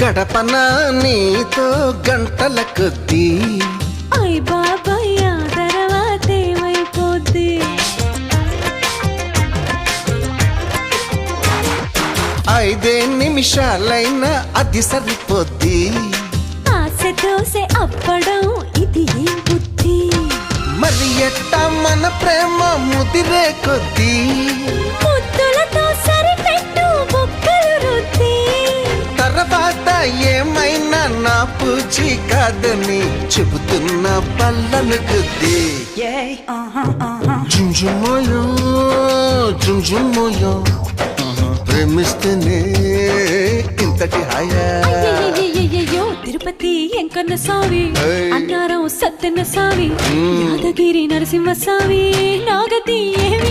గడపన నీతో గంటల కొద్దీ అయ్ బాబాయ్ ఆ తర్వాత ఏమైపోద్ది? ఐదే నిమిషాలైనా అది సరిపోద్ది. ఆశ దోశ అప్పడం ఇది ఏం బుద్ధి? మరి ఎట్టా మన ప్రేమ ముదిరే కొద్దీ? ఏమైనా నా పూచి కాదని చెబుతున్న పల్లలు గుద్ది జుంజుమోయో జుంజుమోయో ప్రేమిస్తేనే ఇంతటి హాయా. తిరుపతి ఎంకన్న ఏయ్. అన్నారం సత్యన్న స్వామి యాదగిరి నరసింహ స్వామి నాగతి మాయా